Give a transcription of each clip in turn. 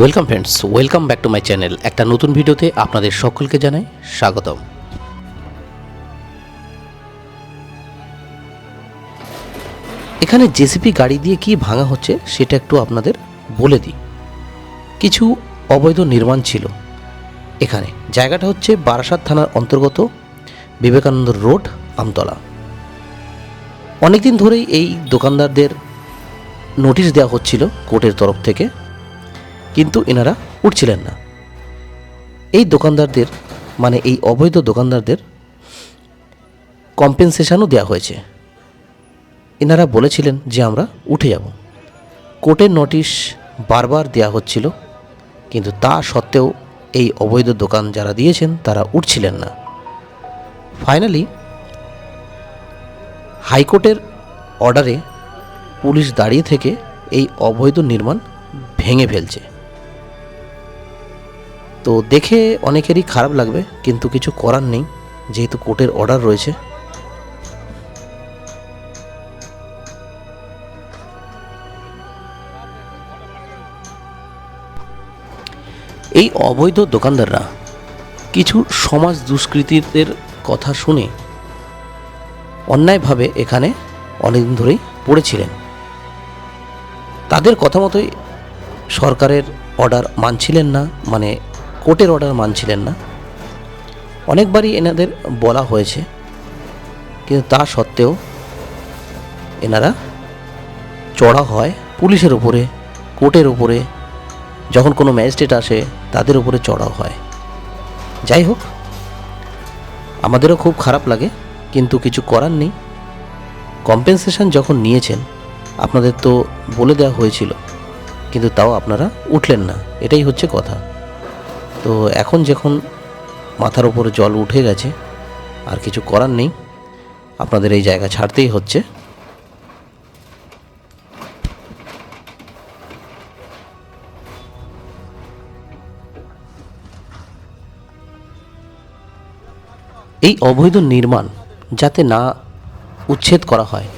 Welcome friends welcome back to my channel একটা নতুন ভিডিওতে আপনাদের সকলকে জানাই স্বাগতম। এখানে জেসিপি গাড়ি দিয়ে কি ভাঙা হচ্ছে সেটা একটু আপনাদের বলে দিই। কিছু অবৈধ নির্মাণ ছিল। এখানে জায়গাটা হচ্ছে বারাসাত থানার অন্তর্গত বিবেকানন্দ রোড, আমতলা। অনেকদিন ধরেই এই দোকানদারদের নোটিশ দেওয়া হচ্ছিল কোর্টের তরফ থেকে। কিন্তু এনারা উঠছিলেন না। এই দোকানদারদের মানে এই অবৈধ দোকানদারদের কম্পেনসেশনও দেওয়া হয়েছে। এনারা বলেছিলেন যে আমরা উঠে যাব। কোর্টের নোটিশ বারবার দেওয়া হচ্ছিল, কিন্তু তা সত্ত্বেও এই অবৈধ দোকান যারা দিয়েছেন, তারা উঠছিলেন না। ফাইনালি হাইকোর্টের অর্ডারে পুলিশ দাঁড়িয়ে থেকে এই অবৈধ নির্মাণ ভেঙে ফেলছে। তো দেখে অনেকেরই খারাপ লাগবে, কিন্তু কিছু করার নেই, যেহেতু কোর্টের অর্ডার রয়েছে। এই অবৈধ দোকানদাররা কিছু সমাজ দুষ্কৃতীদের কথা শুনে অন্যায়ভাবে এখানে অনেকদিন ধরেই পড়েছিলেন। তাদের কথা মতোই সরকারের অর্ডার মানছিলেন না মানে কোর্টের অর্ডার মানছিলেন না। অনেকবারই এনাদের বলা হয়েছে, কিন্তু তা সত্ত্বেও এনারা চড়া হয় পুলিশের উপরে, কোর্টের উপরে, যখন কোনো ম্যাজিস্ট্রেট আসে তাদের উপরে চড়াও হয়। যাই হোক, আমাদেরও খুব খারাপ লাগে, কিন্তু কিছু করার নেই। কম্পেনসেশন যখন নিয়েছেন, আপনাদের তো বলে দেওয়া হয়েছিল, কিন্তু তাও আপনারা উঠলেন না, এটাই হচ্ছে কথা। তো এখন যখন মাথার উপরে জল উঠে গেছে, আর কিছু করার নেই, আপনাদের এই জায়গা ছাড়তেই হচ্ছে। এই অবৈধ নির্মাণ যাতে না উচ্ছেদ করা হয়,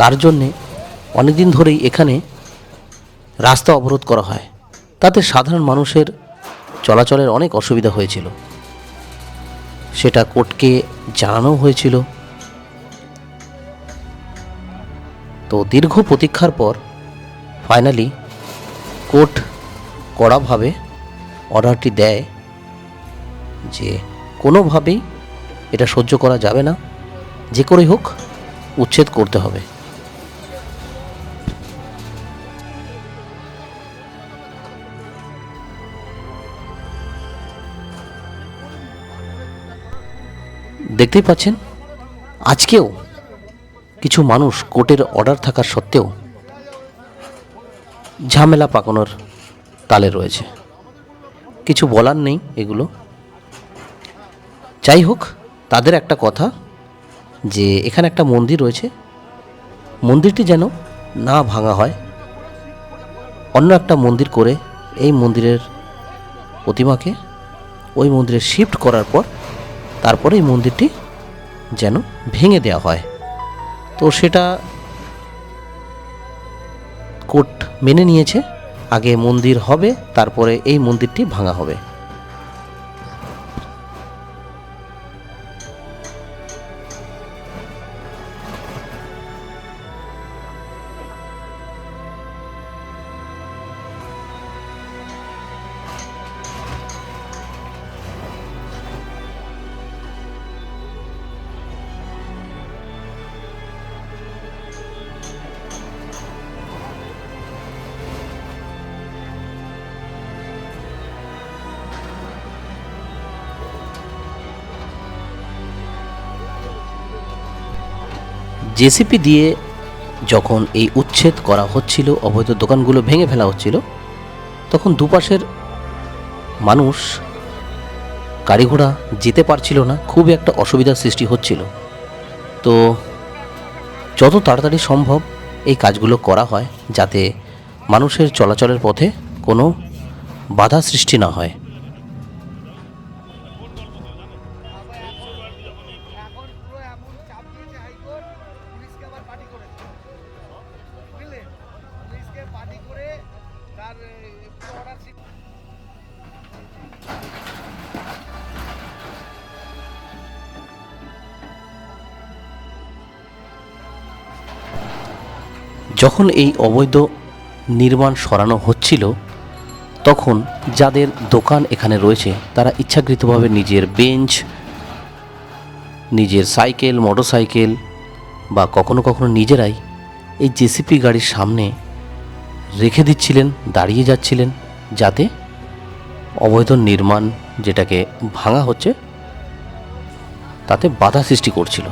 তার জন্যে অনেকদিন ধরেই এখানে রাস্তা অবরোধ করা হয়। তাতে সাধারণ মানুষের চলাচলের অনেক অসুবিধা হয়েছিল। সেটা কোর্টকে জানানো হয়েছিল। তো দীর্ঘ প্রতীক্ষার পর ফাইনালি কোর্ট কড়াভাবে অর্ডারটি দেয় যে কোনোভাবেই এটা সহ্য করা যাবে না। যে করেই হোক, উচ্ছেদ করতে হবে। দেখতেই পাচ্ছেন, আজকেও কিছু মানুষ কোর্টের অর্ডার থাকার সত্ত্বেও ঝামেলা পাকানোর তালে রয়েছে। কিছু বলার নেই এগুলো। যাই হোক, তাদের একটা কথা যে এখানে একটা মন্দির রয়েছে। মন্দিরটি যেন না ভাঙা হয়। অন্য একটা মন্দির করে এই মন্দিরের প্রতিমাকে, ওই মন্দিরে শিফট করার পর তারপরে এই মন্দিরটি যেন ভেঙে দেওয়া হয়। তো সেটা কোর্ট মেনে নিয়েছে। আগে মন্দির হবে, তারপরে এই মন্দিরটি ভাঙা হবে। জেসিপি দিয়ে যখন এই উচ্ছেদ করা হচ্ছিল, অবৈধ দোকানগুলো ভেঙে ফেলা হচ্ছিল, তখন দুপাশের মানুষ গাড়ি ঘোড়া যেতে পারছিল না খুব একটা অসুবিধার সৃষ্টি হচ্ছিল। তো যত তাড়াতাড়ি সম্ভব এই কাজগুলো করা হয়, যাতে মানুষের চলাচলের পথে কোনো বাধা সৃষ্টি না হয়। যখন এই অবৈধ নির্মাণ সরানো হচ্ছিল, তখন যাদের দোকান এখানে রয়েছে, তারা ইচ্ছাকৃতভাবে নিজের বেঞ্চ, নিজের সাইকেল, মোটরসাইকেল বা কখনো কখনো নিজেরাই এই জেসিপি গাড়ির সামনে রেখে দিচ্ছিলেন, দাঁড়িয়ে যাচ্ছিলেন, যাতে অবৈধ নির্মাণ যেটাকে ভাঙা হচ্ছে, তাতে বাধা সৃষ্টি করছিল।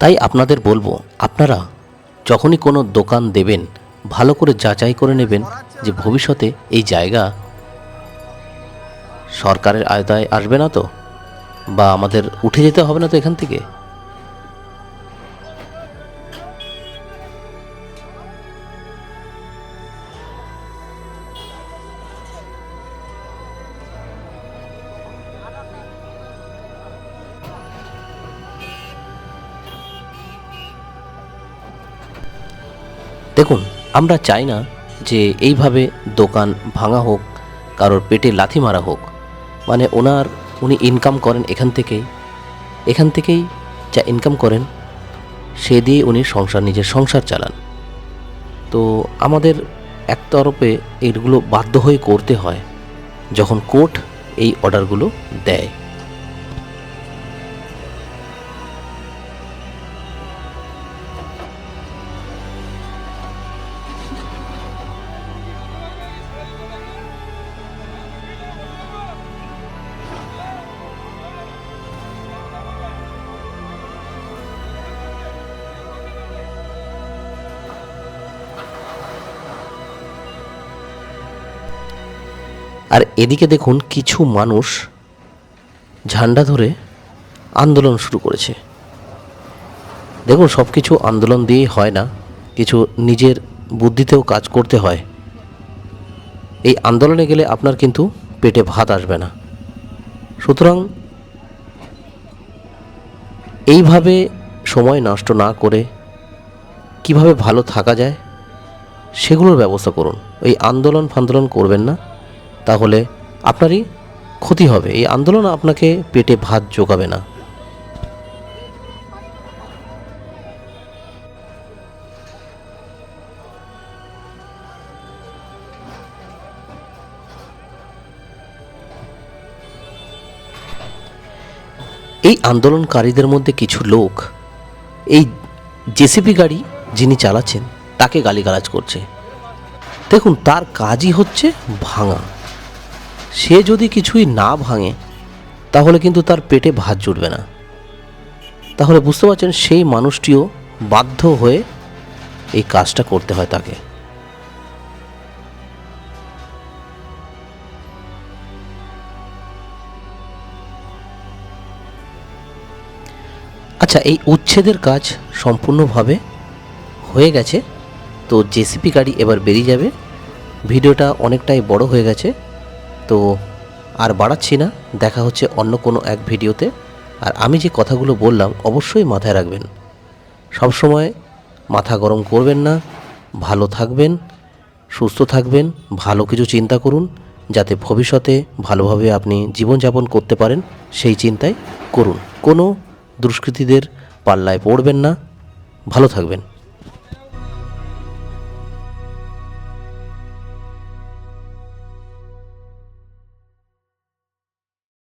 তাই আপনাদের বলব, আপনারা যখনই কোনো দোকান দেবেন, ভালো করে যাচাই করে নেবেন যে ভবিষ্যতে এই জায়গা সরকারের আয়তায় আসবে না তো? বা আমাদের উঠে যেতে হবে না তো এখান থেকে? দেখুন, আমরা চাই না যে এইভাবে দোকান ভাঙা হোক, কারোর পেটে লাথি মারা হোক। মানে ওনার, উনি ইনকাম করেন এখান থেকেই। এখান থেকেই যা ইনকাম করেন, সে দিয়ে উনি সংসার, নিজের সংসার চালান। তো আমাদের এক তরফে এগুলো বাধ্য হয়ে করতে হয়, যখন কোর্ট এই অর্ডারগুলো দেয়। আর এদিকে দেখুন কিছু মানুষ ঝান্ডা ধরে আন্দোলন শুরু করেছে। দেখুন সব কিছু আন্দোলন দিয়েই হয় না, কিছু নিজের বুদ্ধিতেও কাজ করতে হয়। এই আন্দোলনে গেলে আপনার কিন্তু পেটে ভাত আসবে না। সুতরাং এইভাবে সময় নষ্ট না করে কীভাবে ভালো থাকা যায়, সেগুলোর ব্যবস্থা করুন। এই আন্দোলন ফান্দোলন করবেন না। তাহলে আপনারই ক্ষতি হবে। এই আন্দোলন আপনাকে পেটে ভাত জোগাবে না। এই আন্দোলনকারীদের মধ্যে কিছু লোক, এই জেসিপি গাড়ি যিনি চালাচ্ছেন, তাকে গালিগালাজ করছে। দেখুন, তার কাজই হচ্ছে ভাঙা। সে যদি কিছুই না ভাঙে, তাহলে কিন্তু তার পেটে ভাত জুটবে না। তাহলে বুঝতে পারছেন, সেই মানুষটিও বাধ্য হয়ে এই কাজটা করতে হয় তাকে। আচ্ছা এই উচ্ছেদের কাজ সম্পূর্ণভাবে হয়ে গেছে। তো জেসিপি গাড়ি এবার বেরিয়ে যাবে। ভিডিওটা অনেকটাই বড় হয়ে গেছে। তো আর বাড়াচ্ছি না, দেখা হচ্ছে অন্য কোনো এক ভিডিওতে। আর আমি যে কথাগুলো বললাম অবশ্যই মাথায় রাখবেন। সবসময় মাথা গরম করবেন না, ভালো থাকবেন, সুস্থ থাকবেন, ভালো কিছু চিন্তা করুন, যাতে ভবিষ্যতে ভালোভাবে আপনি জীবনযাপন করতে পারেন, সেই চিন্তাই করুন। কোনো দুষ্কৃতীদের পাল্লায় পড়বেন না, ভালো থাকবেন।